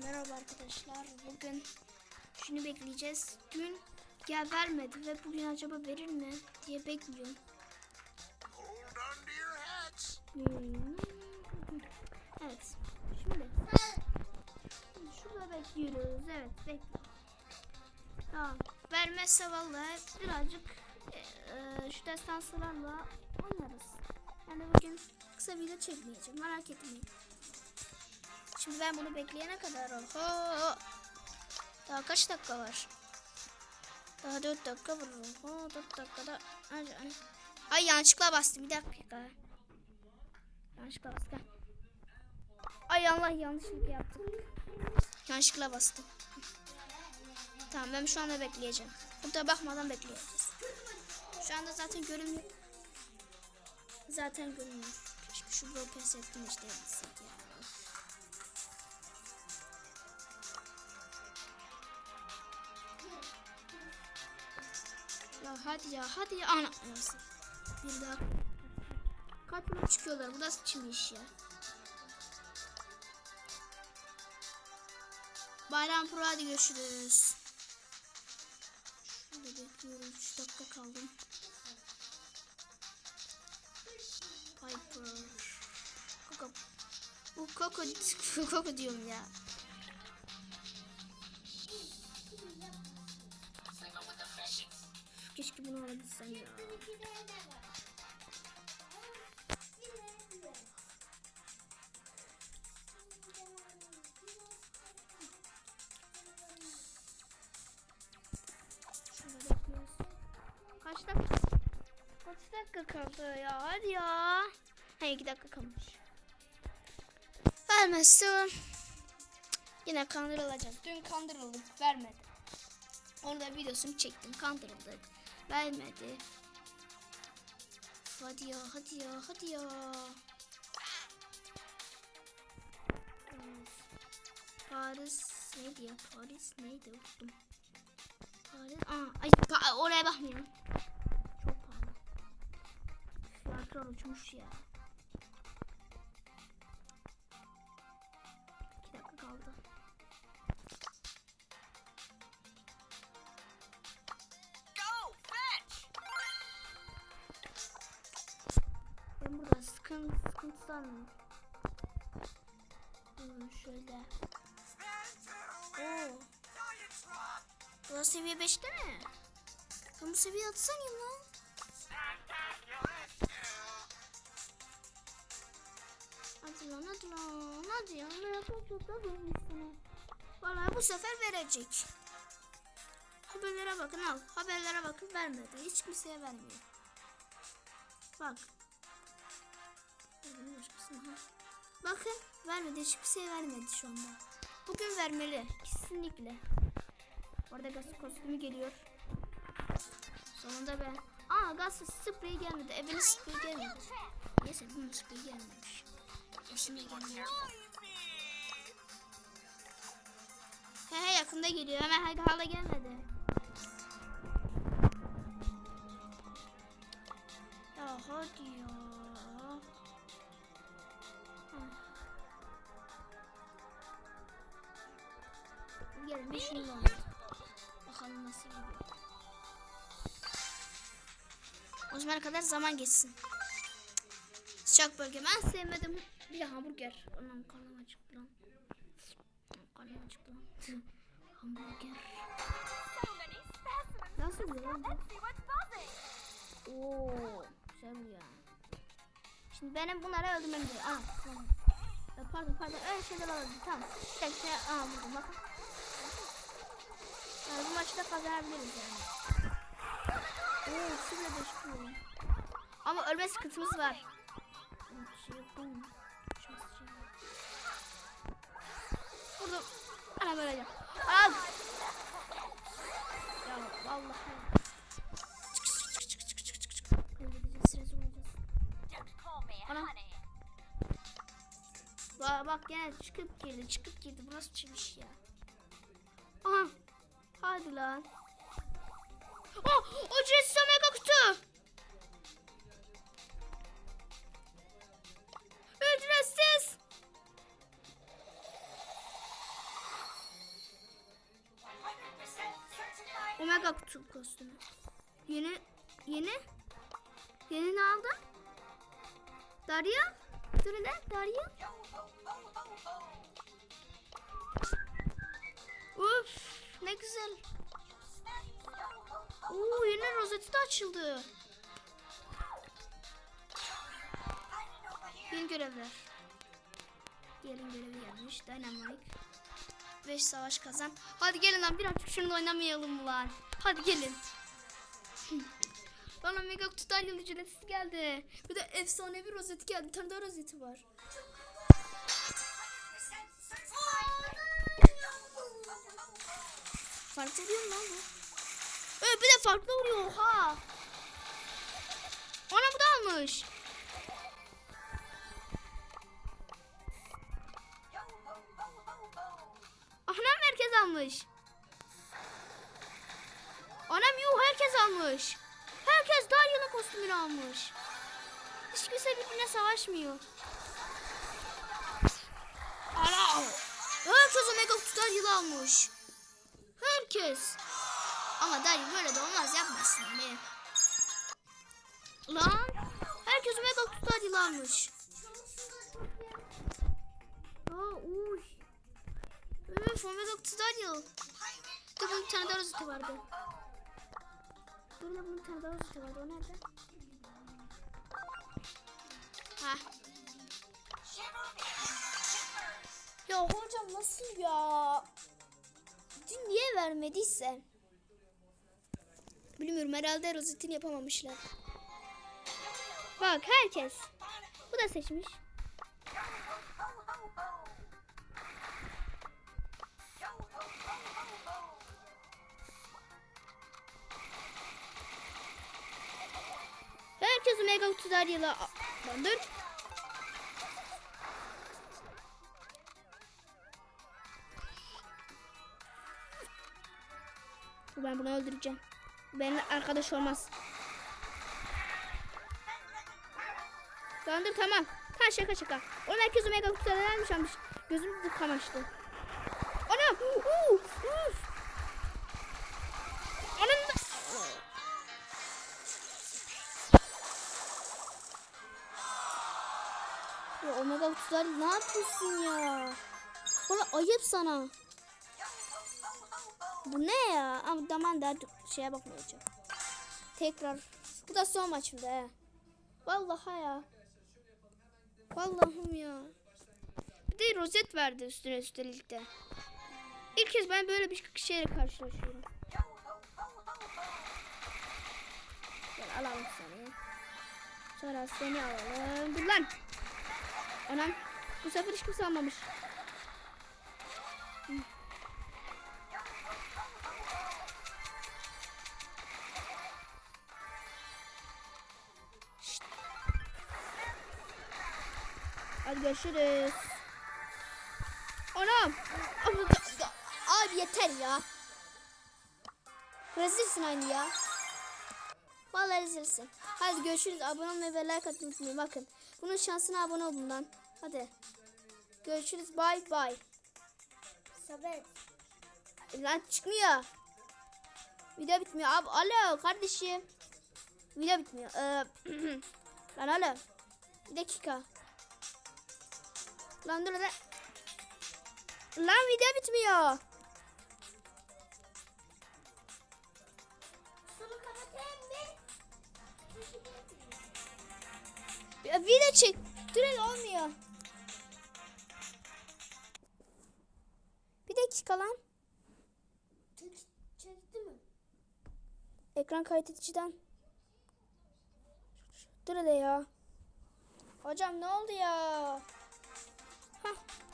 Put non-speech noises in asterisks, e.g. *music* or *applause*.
merhaba arkadaşlar. Bugün şunu bekleyeceğiz. Dün gel vermedi ve bugün acaba verir mi diye bekliyorum. Hats. Evet. Şimdi. Şurada bekliyoruz. Evet bekliyoruz. Tamam. Vermezse vallahi birazcık e, e, şu destanslarla oynarız. Yani bugün kısa video çekmeyeceğim. Merak etmeyin. Şimdi ben bunu bekleyene kadar oho. Daha kaç dakika var? Daha 4 dakika var. Oho 4 dakikada. Ay, ay. Ay yanlışlıkla bastım. Bir dakika. Yanlışlıkla bastım. Ay Allah yanlışlıkla yaptım. Yanlışlıkla bastım. Tamam ben şu anda bekleyeceğim. Burada bakmadan bekleyeceğiz. Şu anda zaten görünmüyor. Zaten görünmüyor. Keşke şu bloğu pes ettim işte ya. Hadi ya hadi ya ana. Neyse. Bir daha. Kaç bölüm çıkıyorlar? Bu da kim iş ya? Bayram Pro hadi görüşürüz. Şurada bekliyorum. 3 dakika kaldım. Piper. Koko. Bu Koko, Koko diyorum ya. Keşke bunu alabilsem ya. Kaç dakika? Kaç dakika kaldı ya? Hadi ya. Ha iki dakika kalmış. Vermezse yine kandırılacağız. Dün kandırıldık vermedi. Orada videosunu çektim kandırıldık. Vermedi. Hadi ya hadi ya hadi ya. Paris neydi ya? Paris neydi? Unuttum. Paris. Aa, ay, oraya bakmıyorum. Çok pahalı. Fiyatlar uçmuş ya. Sıkıntı sıkıntıdan Hmm, şöyle. Oo. Burası seviye 5'te mi? Ben bu seviye atsanayım lan. Hadi lan hadi lan hadi ya. Merak sana. Vallahi bu sefer verecek. Haberlere bakın al. Haberlere bakın vermedi. Hiç kimseye vermiyor. Bak. Bakın vermedi. Hiç kimseye vermedi şu anda. Bugün vermeli. Kesinlikle. Orada gaz kostümü geliyor. Sonunda ben. Aa gaz spreyi gelmedi. Evinin spreyi gelmedi. Neyse bunun spreyi gelmemiş. Şimdi gelmiyor. He he yakında geliyor. Hemen hala gelmedi. O zamana kadar zaman geçsin. Sıcak bölge. Ben sevmedim. Bir de hamburger. Anam karnım acıktı lan. Karnım acıktı lan. *laughs* hamburger. Nasıl bir lan bu? Oo, güzel ya. Şimdi benim bunları öldürmem gerekiyor. Aa, tamam. Pardon pardon öyle şeyler oldu tamam. Bir dakika aa vurdum bakın. Yani bu maçta kazanabiliriz yani. Ama ölme sıkıntımız var. Vurdum. Ana böyle. Al. Ya vallahi. Çık çık çık çık çık çık çık. Kaybedeceğiz rezil olacağız. Ana. Bak bak gene çıkıp girdi çıkıp girdi. Bu nasıl çimiş ya? Aha. Hadi lan. Ah, o! Oczy z samego kto? Ücretsiz! Omega kutu kostümü. Yeni, yeni. Yeni ne aldın? Daria? Dur ne? Daria? Uf, ne güzel. Rozeti de açıldı. Yeni görevler. Diğerin görevi gelmiş. Dynamite. 5 savaş kazan. Hadi gelin lan birazcık şunu oynamayalım lan? Hadi gelin. Bana mega kutu dalyalı ücretsiz geldi. Bir de efsanevi rozeti geldi. Daha rozeti var. Farklı vuruyor mu lan bu? Evet bir de farklı vuruyor. Oha. Ona bu da almış. Anam herkes almış. Anam yuh herkes almış. Herkes Darya'nın kostümünü almış. Hiç kimse birbirine savaşmıyor. Ana! Herkes Omega Kutu Darya'lı almış. Herkes. Ama Darya böyle de olmaz yapmasın hani. Lan! Herkes Omega Kutu Darya'lı almış. Aa uy. Üf Omega Kutu Darya'lı. Dur bunun bir tane daha rozeti vardı. Dur la bunun bir tane daha rozeti vardı. O nerede? Ha. Ya hocam nasıl ya? Dün niye vermediyse? Bilmiyorum herhalde rozetini yapamamışlar. Bak herkes. Bu da seçmiş. Herkes mega kutu Darya'la Lan dur. Ben bunu öldüreceğim. Benimle arkadaş olmaz. Lan dur tamam. Ha şaka şaka. O herkes mega kutu Darya'ymış almış. Gözüm kamaştı. Anam. Uh, uf. Anam. Ya omega kutular ne yapıyorsun ya? Valla ayıp sana. Bu ne ya? Ama tamam da şeye bakmayacağım. Tekrar. Bu da son maçımda he. Vallahi ya. Vallahım ya. Bir de rozet verdi üstüne üstelik de. İlk kez ben böyle bir şeyle karşılaşıyorum. Gel alalım seni. Sonra seni alalım. Dur lan. Anam bu sefer hiç kimse almamış. Hadi görüşürüz. Anam. Abi, yeter ya. Rezilsin aynı ya. Vallahi rezilsin. Hadi görüşürüz. Abone olmayı ve like atmayı unutmayın. Bakın. Bunun şansına abone olun lan. Hadi. Görüşürüz. Bye bye. Sabet. Lan çıkmıyor. Video bitmiyor. Abi alo kardeşim. Video bitmiyor. Ee, *clears throat* lan alo. Bir dakika. Lan dur lan. Lan video bitmiyor. Video çek. Hele olmuyor. Bir dakika lan. Çek, çekti mi? Ekran kaydediciden. Dur hele ya. Hocam ne oldu ya? Ha! *laughs*